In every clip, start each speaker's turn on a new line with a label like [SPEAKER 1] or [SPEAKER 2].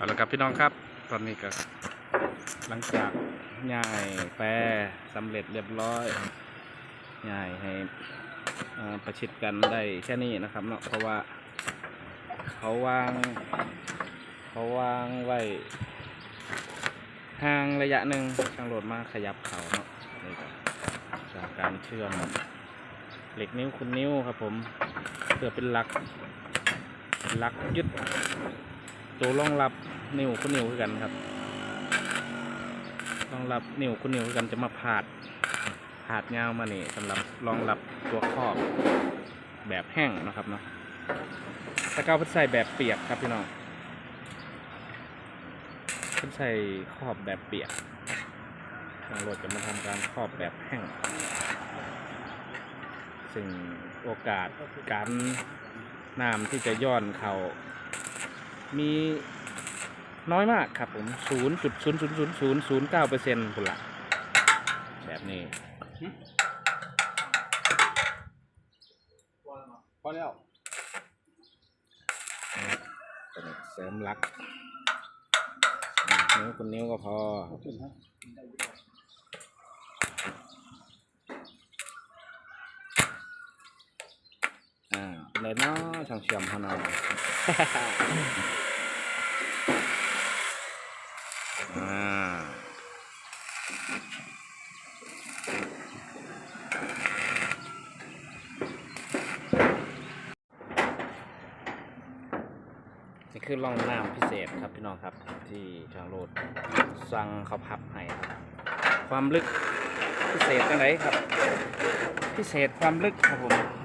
[SPEAKER 1] เอาละครับพี่น้องครับ ตอนนี้ก็หลังจากย่ายแปรสำเร็จเรียบร้อยย่ายให้ประชิดกันได้แค่นี้นะครับเนาะเพราะว่าเขาวางเขาวางไว้ห่างระยะหนึ่งช่างโหลดมาขยับเขาเนาะจากการเชื่อมเหล็กนิ้วคุณนิ้วครับผมเพื่อเป็นหลักหลักยึด ตัวรองรับนิ้วคุณนิ้วคือกันครับรองรับนิ้วคุณนิ้วคือกันจะมาผาดผาดยาวมานี่สำหรับรองรับตัวครอบแบบแห้งนะครับเนาะตะเกาพิ่นใส่แบบเปียกครับพี่น้องพิ่นใส่ครอบแบบเปียกทางรถจะมาทำการครอบแบบแห้งซึ่งโอกาสการน้ำที่จะย่อนเขา มีน้อยมากครับผม0.0000009เปอร์เซ็นต์พุ่นละแบบนี้
[SPEAKER 2] พอแล้ว
[SPEAKER 1] เป็นเสริมหลักนิ้วคุณนิ้วก็พอ
[SPEAKER 2] ขึ้นฮะ
[SPEAKER 1] อ่าเป็นไรเนาะช่างเชื่อมเขาหน่อยอ่านี่คือร่องน้ำพิเศษครับพี่น้องครับที่ทางโรดสั่งเขาพับให้ครับความลึกพิเศษจังไหนครับ พิเศษความลึกครับผม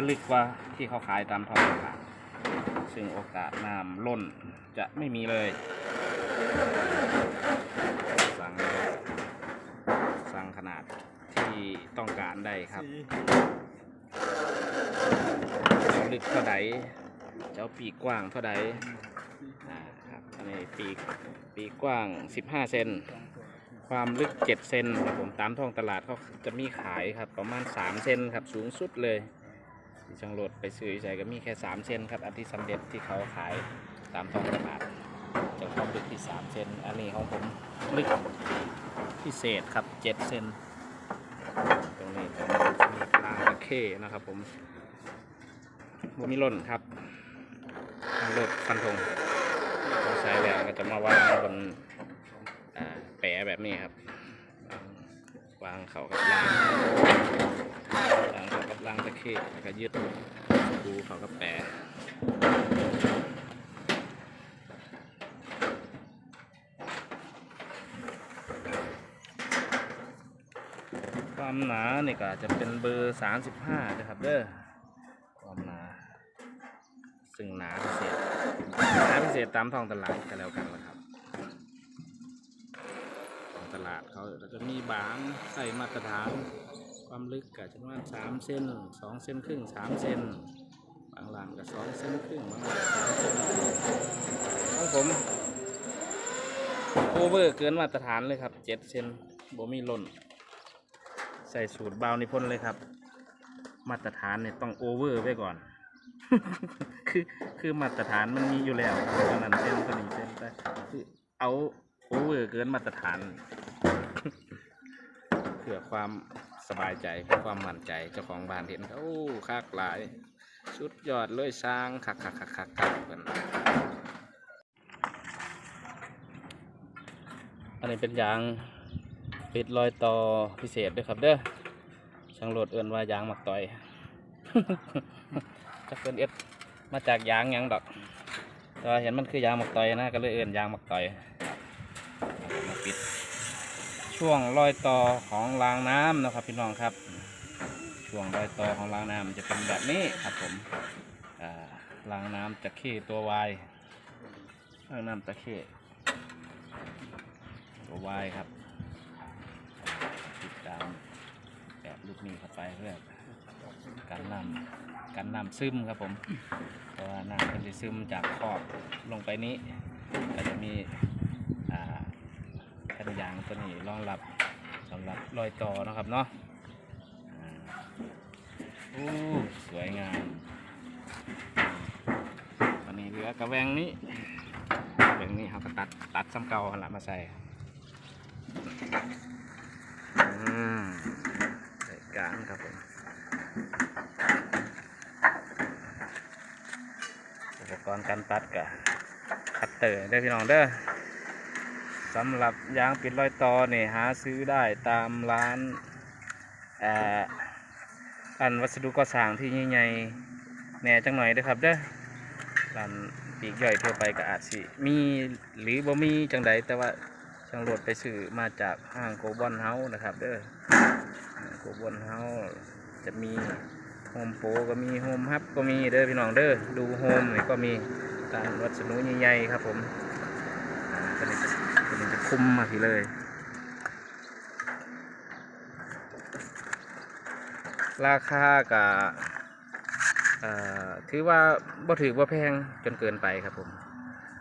[SPEAKER 1] จะลึกกว่าที่เขาขายตามท้องตลาดซึ่งโอกาสน้ำล้นจะไม่มีเลย สั่งสั่งขนาดที่ต้องการได้ครับจะลึกเท่าใดจะเอาปีกกว้างเท่าใดอ่าครับอันนี้ปีกปีกกว้าง 15 เซนความลึก 7 เซนครับผมตามท้องตลาดเขาจะมีขายครับประมาณ 3 เซนครับสูงสุดเลย ที่จังโหลดไปซื้อใส่ก็มีแค่3เซนครับ อันที่สำเร็จที่เขาขายตามท้องตลาดจะความลึกที่3เซนอันนี้ของผมลึกพิเศษครับ7เซนตรงนี้จะมีราตะเข้นะครับ ผมบมีล่นครับทางโหลดฟันธงเราใช้แล้วก็จะมาวางบนแปะแบบนี้ครับ วางเขากับรางางเขากับรางตะเข้แล้วก็ยึดดูเขากับแปะความหนาเนี่ยก็จะเป็นเบอร์ 35นะครับเด้อความหนา ซึ่งหนาพิเศษหนาพิเศษตามท้องตลาดกันแล้วกันนะครับของตลาดเขาแล้วก็มีบางใส่มาตรฐาน ความลึกก็จะประมาณสามเซนสองเซนครึ่งสามเซนบางหลังก็สองเซนครึ่งบางหลังสามเซนของผมโอเวอร์เกินมาตรฐานเลยครับเจ็ดเซนบ่มีหล่น ใส่สูตรเบาวนิพนธ์เลยครับ มาตรฐานเนี่ยต้องโอเวอร์ไว้ก่อน คือคือมาตรฐานมันมีอยู่แล้วตอนนั้นเส้นตัวนี้เส้นแต่คือเอาโอเวอร์เกินมาตรฐานเพื่อความ สบายใจความมั่นใจเจ้าของบ้านเห็นเขาโอ้คักหลายสุดยอดเลยสร้างคักคักคักคักคักกันอันนี้เป็นยางปิดรอยต่อพิเศษด้วยครับเด้อช่างโหลดเอื่นว่ายางหมักต่อยจะเป็นเอ็ดมาจากยางยังดอกแต่ว่าเห็นมันคือยางหมักต่อยนะก็เลยเอื่นยางหมักต่อย ช่วงรอยต่อของรางน้ำนะครับพี่น้องครับ ช่วงรอยต่อของรางน้ำจะเป็นแบบนี้ครับผมรางน้ำจะเข้ตัววายรางน้ำตะเข้ตัววายครับติดตามแบบลูกนี้เข้าไปเพื่อการนำการนำซึมครับผมเพราะว่าน้ำมันจะซึมจากขอบลงไปนี้ก็จะมี ยางตัวนี้รองรับสำหรับรอยต่อนะครับเนาะโอ้สวยงามวันนี้เหลือกระแวงนี้อย่างนี้เขาก็ตัดตัดซ้ำเก่าหันละมาใส่อืมใส่กลางครับผมอุปกรณ์การตัดกับคัตเตอร์เด้อพี่น้องเด้อ สำหรับยางปิดรอยต่อเนี่ยหาซื้อได้ตามร้านอ่อร้านวัสดุก่อสร้างที่ใหญ่ๆแหน่จังหน่อยเด้อครับเด้อร้านปีกย่อยทั่วไปก็อาจสิมีหรือบ่มีจังใดแต่ว่าช่างโหลดไปซื้อมาจากห้างโกบอนเฮานะครับ เด้อโกบอนเฮาจะมีโฮมโปรก็มีโฮมฮับก็มีเด้อพี่น้องเด้อดูโฮมนี่ก็มีร้านวัสดุใหญ่ๆครับผมอ่าตัวนี้จะตัวนี้จะ คุมมาทีเลยราคากับถือว่าบ่ถือว่าแพงจนเกินไปครับผม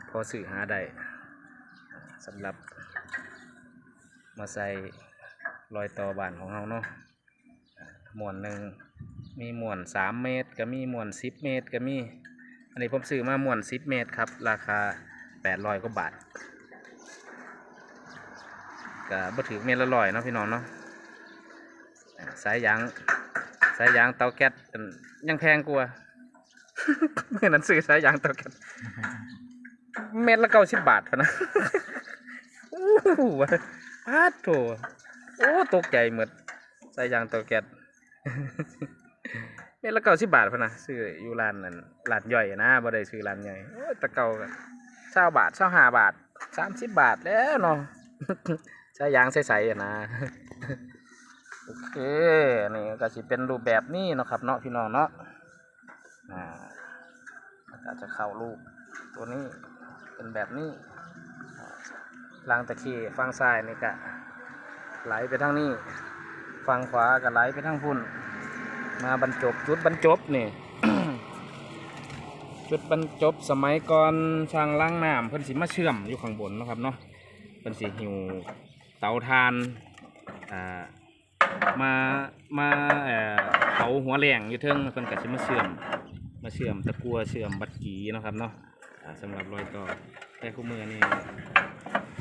[SPEAKER 1] พอสื่อหาได้สำหรับมาใส่รอยต่อบานของเราเนาะหมวนหนึ่งมีหมวนสามเมตร ก็มีหมวนสิบเมตร ก็มี อันนี้ผมซื้อมาหมวนสิบเมตรครับ ราคาแปดร้อยกว่าบาท ก็บ่ถือเมตรละร้อยเนาะพี่น้องเนาะสายยางสายยางเตาแก๊สยังแพงกว่าเมื่อนั้นซื้อสายยางเตาแก๊สเม็ดละเก้าสิบบาทพนะโอ้โหพาดโถโอ้ตกใจหมดสายยางเตาแก๊สเม็ดละเก้าสิบบาทพนะซื้ออยู่ร้านนั้นร้านย่อยนะบ่ได้ซื้อร้านใหญ่ตะเก่าเช้าบาทเช้าห้าบาทสามสิบบาทแล้วเนาะ สายยางใสๆนะโอเคนี่ก็จะเป็นรูปแบบนี้นะครับ เนาะพี่น้องเนาะอาแล้วก็จะเข้ารูปตัวนี้เป็นแบบนี้อ่าลางตะเคีฝั่งซ้ายนี่ก็ไหลไปทางนี้ฝั่งขวาก็ไหลไปทางพุ่น มาบรรจบจุดบรรจบนี่จุดบรรจบสมัยก่อนช่างล้างน้ำเพิ่นสิมาเชื่อมอยู่ข้างบนนะครับเนาะเพิ่นสิหิว เตาถ่านอ่ามามาเอ่อเผาหัวแหลงอยู่เทิงเพิ่นก็สิมาเชื่อมมาเชื่อมตะกัวเชื่อมบัดกีนะครับเนาะอ่าสำหรับรอยต่อแต่คู่มือนี่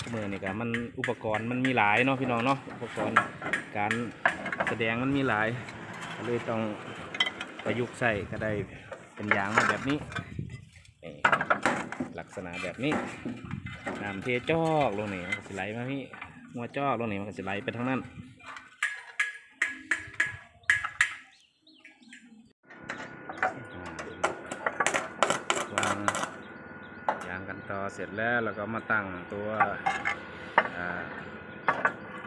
[SPEAKER 1] คู่มือนี่ก็มันอุปกรณ์มันมีหลายเนาะพี่น้องเนาะอุปกรณ์การแสดงมันมีหลายเลยต้องประยุกต์ใส่ก็ได้เป็นยางมาแบบนี้ลักษณะแบบนี้น้ำเทจอกลงนี่สิไหลมาพี่ หัวจอกลงนี่มันก็สิไหลไปทางนั้นวางยางกันต่อเสร็จแล้วเราก็มาตั้งตัว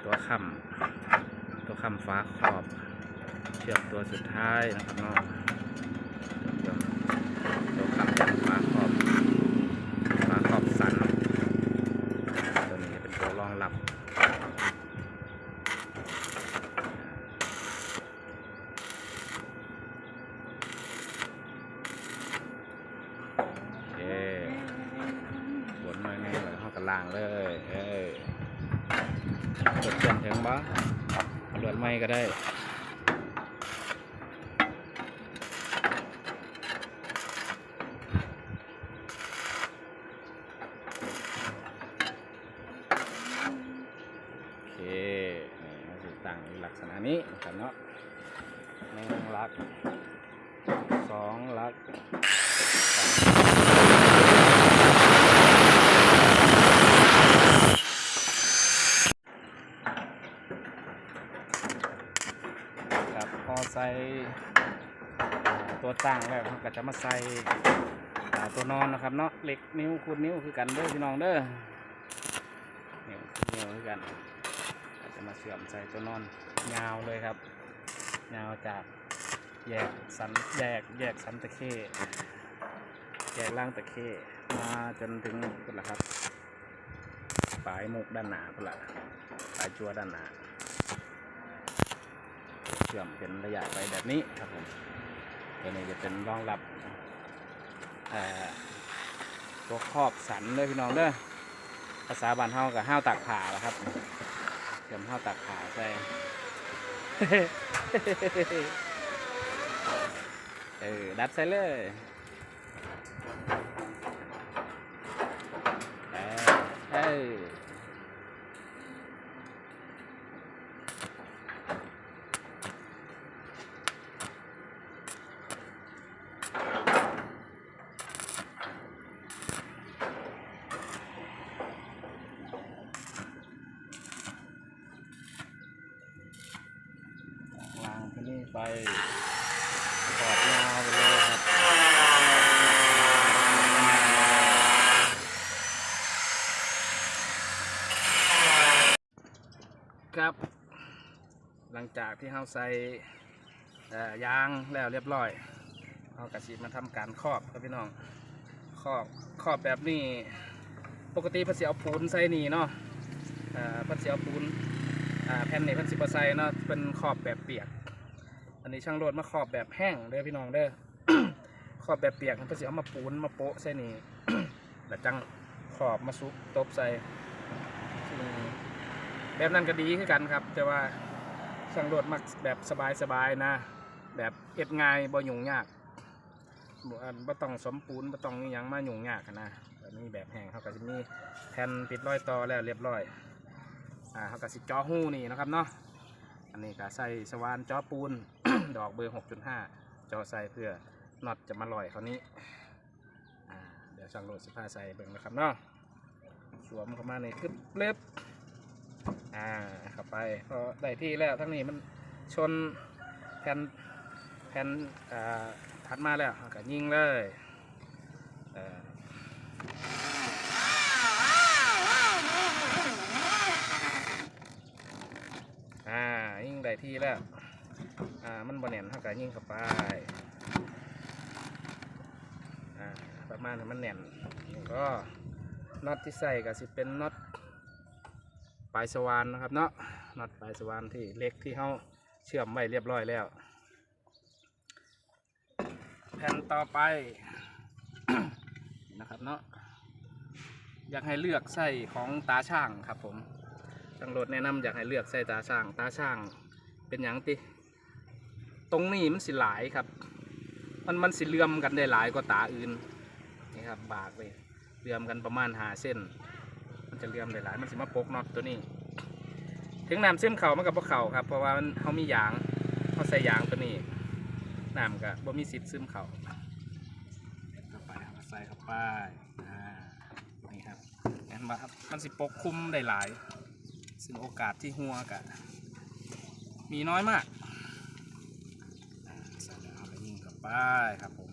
[SPEAKER 1] ตัวคำตัวคำฟ้าขอบ เชื่อมตัวสุดท้ายนะครับเนาะตัวคำยันฟ้าขอบฟ้าขอบสันตัวนี้เป็นตัวรองรับ โอเคบนหน่อยหนึงแล้วเขากระล่างเลย เอ้ยกดเปลี่ยนถึงบ้าเลือดไม่ก็ได้ โอเค นี่มันจะตั้งในลักษณะนี้นะครับเนาะหนึ่งลักสองลักสามครับพอใส่อ่า ตั้งแล้วเราก็จะมาใส่ตัวนอนนะครับเนาะเหล็กนิ้วคูดนิ้วคือกันเด้อพี่น้องเด้อนิ้วคูนิ้วคือกันก็จะมาเชื่อมใส่ตัวนอนยาวเลยครับ ยาวจากแยกสันแยกแยกสันตะเข้แยกล่างตะเข้มาจนถึงพุ่นละครับปลายมุกด้านหนาพุ่นละปลายจัวด้านหนาเชื่อมเป็นระยะไปแบบนี้ครับผม ตัวนี้จะเป็นรองรับตัวครอบสันเลยพี่น้องเด้อภาษาบ้านเฮากับห้าวตักผ่าละครับเตรียมห้าวตักขาใส่เออดัดใส่เลย ไปขอบยาวไปเลยครับ ครับ หลังจากที่เราใส่ยางแล้วเรียบร้อยเรากระสีมาทำการครอบครับพี่น้องครอบครอบแบบนี้ ปกติพิ่นสิเอาปูนใส่นี่เนาะเอ่อเพิ่นสิเอาปูนแผ่นนี่พิ่นสิบใส่เนาะเป็นขอบแบบเปียก อันนี้ช่างโรดมาขอบแบบแห้งเด้อพี่น้องเด้อขอบแบบเปียกพิ่นสิเอามาปูนมาโปะใส่นี่แล้วจังขอบมาซุกตบใส่อืม แบบนั้นก็ดีคือกันครับ แต่ว่าช่งโรดมักแบบสบายๆนะ แบบเอ็ดง่ายบ่ยุ่งยากบ่อันบ่ต้องสมปูนบ่ต้องอยังมายุ่งยากอะนะแบบนี้แบบแห้งเขาก็จะมีแผ่นปิดรอยต่อแล้วเรียบร้อยอ่าเขาก็สิจ่อหูนี่นะครับเนาะอันนี้ก็ใส่สว่านจ่อปูน ดอกเบอร์ 6.5เจ่อใส่เพื่อน็อตจะมาลอยเขานี้อ่าเดี๋ยวช่งโรดสิพาใส่เบิ่งนะครับเนาะสวมเข้ามาในกึบเล็บ อ่าเข้าไปพอได้ที่แล้วทั้งนี้มันชนแผ่นแผ่นอ่าถัดมาแล้วก็ยิงเลยอ่ออ่ายิงได้ที่แล้วอ่ามันบอแน่นเราก็ยิงเข้าไปอ่าประมาณให้มันแน่นก็น็อตที่ใส่ก็สิเป็นน็อต ปลายสว่านนะครับเนาะน็อตปลายสว่านที่เล็กที่เขาเชื่อมไว้เรียบร้อยแล้ว แผ่นต่อไปนะครับเนาะอยากให้เลือกใส่ของตาช่างครับผมช่างรถแนะนำอยากให้เลือกใส่ตาช่าง ตาช่างเป็นอย่างติตรงนี้มันสิหลายครับ มันมันสิเลื่อมกันได้หลายกว่าตาอื่นนี่ครับบากเลยเลื่อมกันประมาณหาเส้น จะเลื่อมหลายๆ มันสิมาปกน็อตตัวนี้ ถึงน้ำเส้นเข่ามันกับพวกเข่าครับ เพราะว่ามันเขามียางเขาใส่ยางตัวนี้น้ำก็บ่มีสิทธิ์ซึมเข้าเข้าไปครับใส่เข้าไปอ่านี่ครับเห็นไหมครับมันสิปกคลุมได้หลาย ซึ่งโอกาสที่หัวกะมีน้อยมากใส่แล้วเอาไปยิงเข้าไปครับผม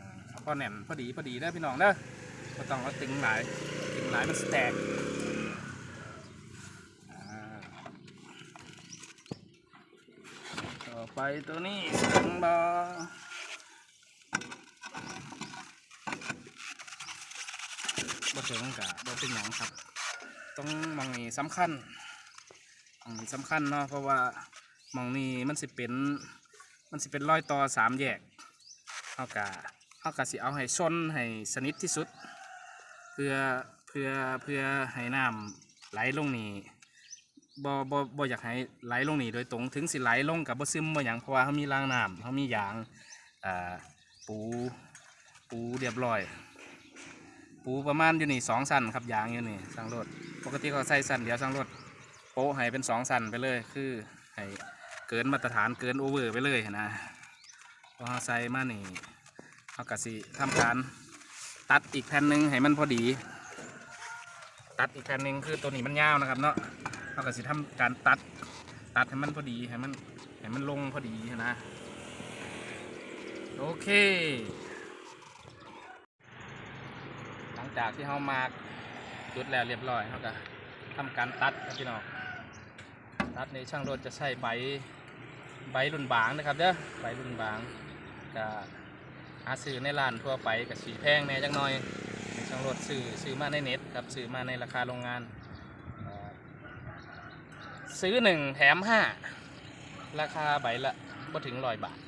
[SPEAKER 1] อ่าเอา พอแน่นพอดีพอดีได้พี่น้องเด้อไม่ต้องเอาตึงหลายตึงหลายมันสแตกต่อไปตัวนี้สังบอบ่เถิงกะบ่เป็นหยังครับ ต้องมองนี้สำคัญมองนี้สำคัญเนาะเพราะว่ามองนี้มันสิเป็นมันสิเป็นรอยต่อสามแยกเอากะ เอากะสิเอาให้ชนให้สนิทที่สุด เพื่อเพื่อเพื่อให้น้ำไหลลงนี่บ่บ่บ่อยากให้ไหลลงนี่โดยตรงถึงสิไหลลงกับบ่ซึมบ่หยังเพราะว่าเขามีรางน้ำเขามียางอ่าปูปูเรียบร้อย ปูประมาณอยู่นี่สองสันครับยางอยู่นี่สังรถปกติเขาใส่สันเดียวสังรถโปะให้เป็นสองสันไปเลยคือให้เกินมาตรฐานเกินโอเวอร์ไปเลยนะพอเขาใส่มานี่ เขากะสิทำการตัดอีกแผ่นหนึ่งให้มันพอดี ตัดอีกแผ่นหนึ่งคือตัวนี้มันยาวนะครับ เนาะเราก็สิทำการตัดตัดให้มันพอดีให้มันให้มันลงพอดีนะ โอเค หลังจากที่เรามาจุดแล้วเรียบร้อยเราก็ทำการตัดครับพี่น้องตัดในช่างรถจะใช้ใบใบรุ่นบางนะครับเด้อใบรุ่นบางก็ หาซื้อในร้านทั่วไปกับสีแพงแน่จังหน่อยช่างรถซื้อซื้อมาในเน็ตครับซื้อมาในราคาโรงงาน ซื้อหนึ่งแถมห้าราคาใบละก็ถึงร้อยบาท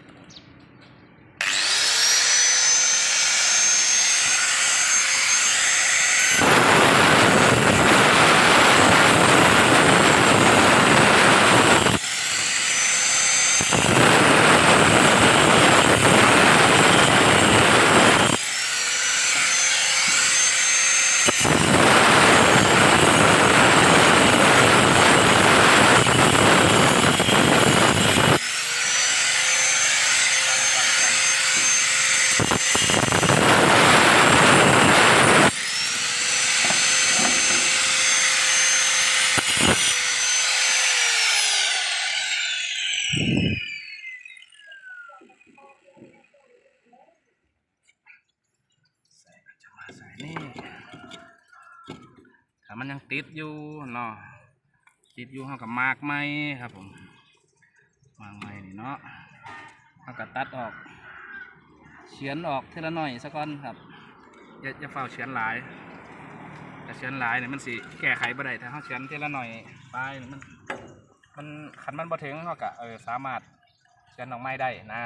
[SPEAKER 1] ติดอยู่เนาะติดอยู่เฮากับมากไหมครับผมมากไหมนี่เนาะเฮาก็ตัดออกเฉือนออกทีละหน่อยสักก่อนครับอย่าอย่าเฝ้าเฉือนหลายแต่เฉือนหลายเนี่ยมันสิแก้ไขบ่ได้ถ้าเฮาเฉือนทีละหน่อยไปมันมันคันมันบ่ถึงเฮาก็เออสามารถเฉือนออกไม้ได้นะ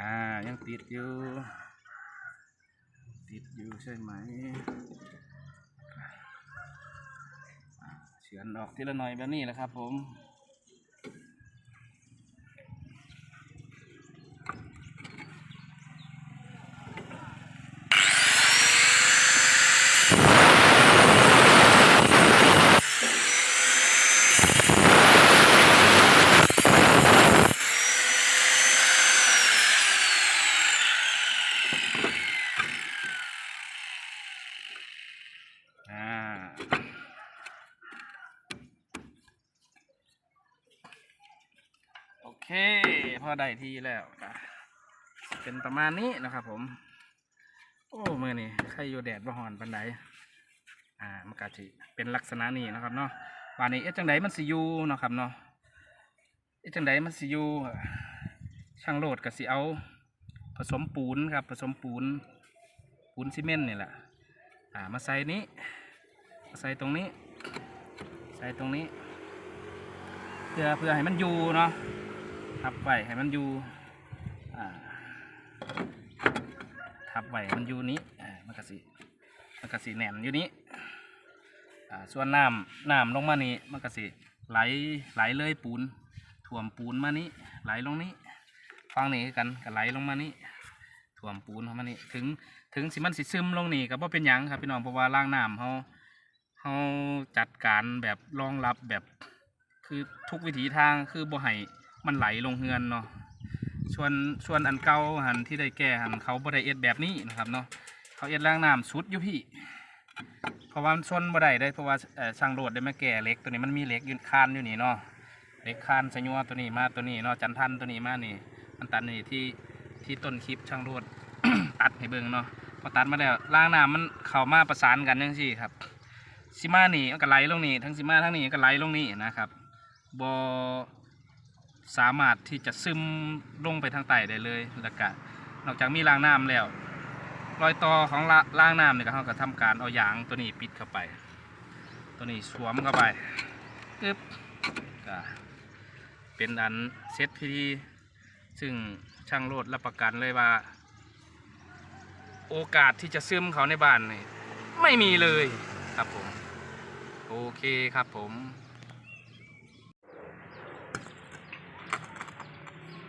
[SPEAKER 1] อ่า ยังติดอยู่ ติดอยู่ ใช่ไหมเฉือนออกทีละหน่อยแบบนี้แหละครับผม อ่า โอเค พอได้ที่แล้วก็เป็นประมาณนี้นะครับผม โอ้เมื่อนี่ใครอยู่แดดบ่หอนปันไดอ่ามันก็จะเป็นลักษณะนี้นะครับเนาะวันนี้เอ๊ะจังไดมันสิอยู่เนาะครับเนาะเอ๊ะจังไดมันสิอยู่ช่างโหลดก็สิเอา ผสมปูนครับ ผสมปูน ปูนซีเมนต์นี่แหละอ่ามาใส่นี้มาใส่ตรงนี้ ใส่ตรงนี้ เพื่อเพื่อให้มันอยู่เนาะ ทับไว้ให้มันอยู่ทับไว้ให้มันอยู่นี้มันกระสีมันกระสีแหนมอยู่นี้ส่วนน้ำน้ำลงมานี้มันกระสีไหลไหลเลยปูนถ่วมปูนมานี้ไหลลงนี้ฟังนี้กันก็ไหลลงมานี้ถ่วมปูนเข้ามานี้ถึงถึงสิมันสิซึมลงนี่ก็บ่เป็นหยังครับพี่น้องเพราะว่าล่างน้ำเขาเขาจัดการแบบรองรับแบบคือทุกวิถีทางคือบ่ให้ มันไหลลงเฮือนเนาะส่วนส่วนอันเก่าหันที่ได้แก้หันเขาบ่ไดเอ็ดแบบนี้นะครับเนาะเขาเอ็ดล่างน้ำสุดอยู่พี่ เพราะว่ามันชนบ่ไดได้เพราะว่าเอ่อช่างโรดได้มาแก้เหล็กตัวนี้มันมีเหล็กยืนคานอยู่นี่เนาะเหล็กคานสะยัวตัวนี้มาตัวนี้เนาะจันทันตัวนี้มานี่มันตันนี่ที่ที่ต้นคลิปช่างโรดตัดให้เบิ่งเนาะพอตัดมาแล้วล่างน้ำมันเข้ามาประสานกันจังซี่ครับสิมานี่ก็ไหลลงนี่ทั้งสิมาทั้งนี้ก็ไหลลงนี่นะครับบอ สามารถที่จะซึมลงไปทางใต้ได้เลยแล้วก็นอกจากมีรางน้ำแล้ว รอยต่อของรางน้ำเนี่ยเขาก็ทำการเอายางตัวนี้ปิดเข้าไป ตัวนี้สวมเข้าไปปึ๊บก็เป็นอันเซตพิธีซึ่งช่างโลดรับประกันเลยว่า โอกาสที่จะซึมเขาในบ้านนี่ไม่มีเลยครับผม โอเคครับผม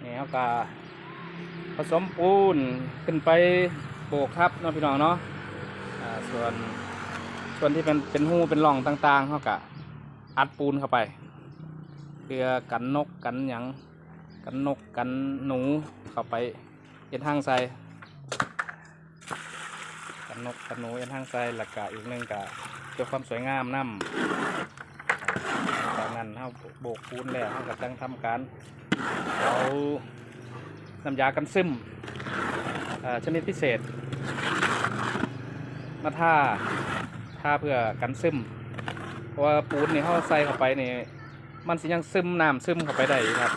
[SPEAKER 1] นี่เขาก็ผสมปูนขึ้นไปโบกครับเนาะพี่น้องเนาะส่วนส่วนที่เป็นเป็นหูเป็นร่องต่างๆเขาก็อัดปูนเข้าไปเพื่อกันนกกันหยังกันนกกันหนูเข้าไปเอ็นทางใส่กันนกกันหนูเอ็นทางใส่หลักกะอีกหนึ่งกะเพื่อความสวยงามนํจากนั้นเขา โบกปูนแล้วเขาก็จังทำการเอาน้ำยากันซึมชนิดพิเศษ มาท่าท่าเพื่อกันซึมเพราะว่าปูนนี่เขาใส่เข้าไปนี่มันสิยังซึมน้ำซึมเข้าไปได้ครับ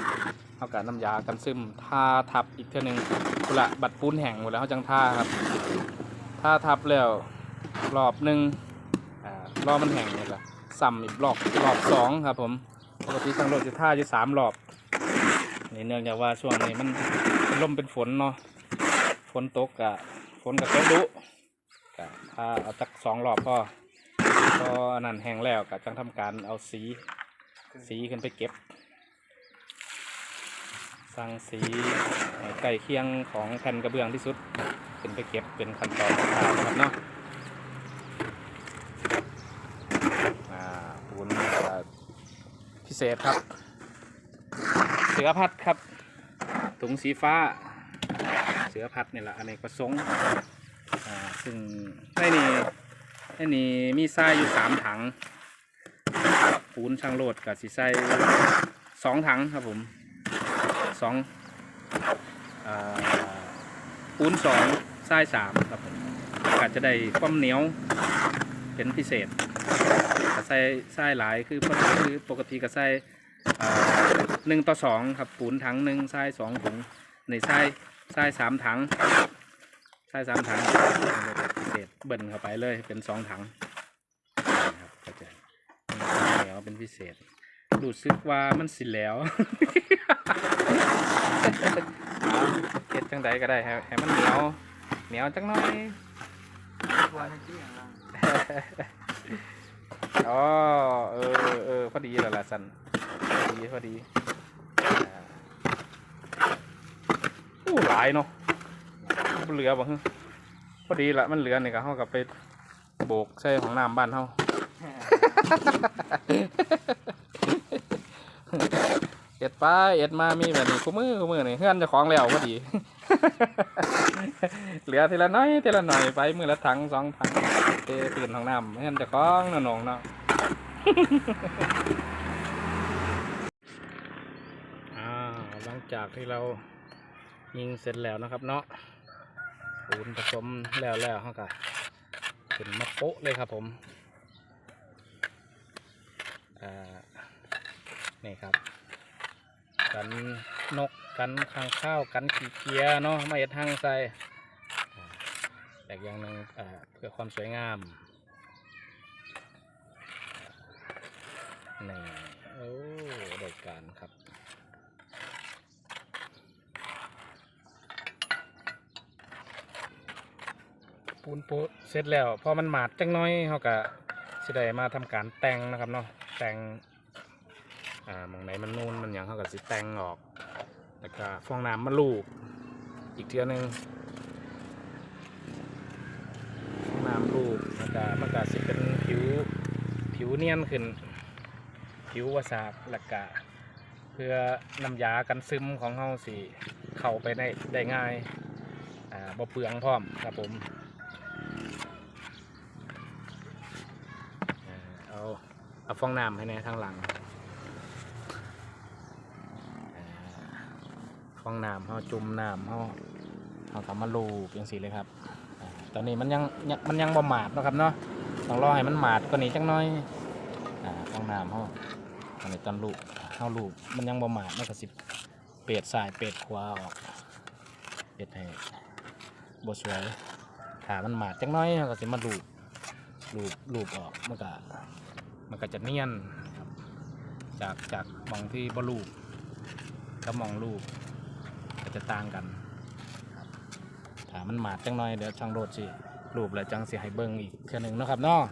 [SPEAKER 1] เขากับน้ำยากันซึมท่าทับอีกเท่านึงกุละบัดปูนแห้งหมดแล้วเขาจังท่าครับท่าทับแล้วรอบหนึ่งรอบมันแห้งนี่แหละซ้ำอีกรอบรอบสองครับผม ปกติทางรถจะท่าอยู่สามรอบนี่เนื่องจากว่าช่วงนี้มันลมเป็นฝนเนาะฝนตกกะฝนกับตกดุกะถ้าเอาจักสองรอบพอพออันนั้นแห้งแล้วกะจังทำการเอาสี สีขึ้นไปเก็บ สั่งสีใกล้เคียงของแผ่นกระเบื้องที่สุดขึ้นไปเก็บเป็นขั้นตอนสุดท้ายนะครับเนาะ อ่าปูนอ่าพิ เศษครับ เสือพัดครับ ถุงสีฟ้า เสือพัดนี่แหละอเนกประสงค์ซึ่งในนี่ในนี่มีทรายอยู่สามถังปูนช่างโลดกับสีใส่สองถังครับผมสองปูนสองทรายสามครับผมอาจจะได้ความเหนียวเป็นพิเศษ ใส่ทรายหลายคือปกติคือปกติก็ใส่หนึ่งต่อสองครับปูนถังหนึ่งทรายสองถุงในทรายทรายสามถังใช่สามถังพิเศษเบิ่นเข้าไปเลยเป็นสองถังครับก็จะเหนียวเป็นพิเศษรู้สึกว่ามันสิแล้วเก็ดจังใดก็ได้ให้มันเหนียวเหนียวจังน่อย
[SPEAKER 2] อ๋
[SPEAKER 1] อเออเออพอดีแล้วล่ะสันพอดีพอดีอู้หลายเนาะเหลือบ่ฮะพอดีละมันเหลือนี่ก็เฮากับไปโบกใส่ของน้ำบ้านเฮาเอ็ดไปเอ็ดมามีแบบนี้กูมือกูมือนี่เฮือนจะของแล้วพอดี เหลือทีละน้อยทีละหน่อยไปมือละถังสองถังเตื่นของน้ำเฮือนจะของน้องเนาะ หลังจากที่เรายิงเสร็จแล้วนะครับเนาะปูนผสมแล้วแล้วเขาก็ขึ้นมาโปะเลยครับผมอ่านี่ครับ กันนกกันข้างข้าวกันขี้เกียเนาะไมาเอ็ดทางใส่แต่อย่างหนึ่งเพื่อความสวยงาม นี่โอ้ได้การครับปูนโปะเสร็จแล้วพอมันหมาดจังน้อยเขาก็สิได้มาทำการแต่งนะครับเนาะแต่งอ่ามองไหนมันนูนมันยังเขาก็สิแต่งออกแล้วก็ฟองน้ำมาลูบอีกเทื่อหนึงฟองน้ำลูบแล้วก็มันก็สิเป็นผิวผิวเนียนขึ้น ผิววาสาบแล้วก็เพื่อน้ำยากันซึมของเขาสิเข้าไปได้ได้ง่ายอ่าบ่เปลืองพร้อมครับผมอ่าเอาเอาฟองน้ำให้ในทางหลังอ่าฟองน้ำเขาจุ่มน้ำเขาเขาทำมาลูกอย่างสีเลยครับอตอนนี้มันยังมันยังบ่หมาดนะครับเนาะต้องรอให้มันหมาดกว่านี้จังน้อยอ่าฟองน้ำเขา อนนี้ตอนลูกเขาลูกมันยังบ่หมาดมันก็สิเปดสายเปดขวาออกเปดให้บ่สวยถ้ามันหมาดจังน้อยก็สิมาลูกรูปรูปออกมันก็มันก็จะเนียนครับจากจากมองที่บรูปกับมองรูปก็จะต่างกันถ้ามันหมาดจังน่อยเดี๋ยวช่างโรดสิรูปแล้วจังสิให้เบิ่งอีกเทื่อหนึงนะครับเนาะ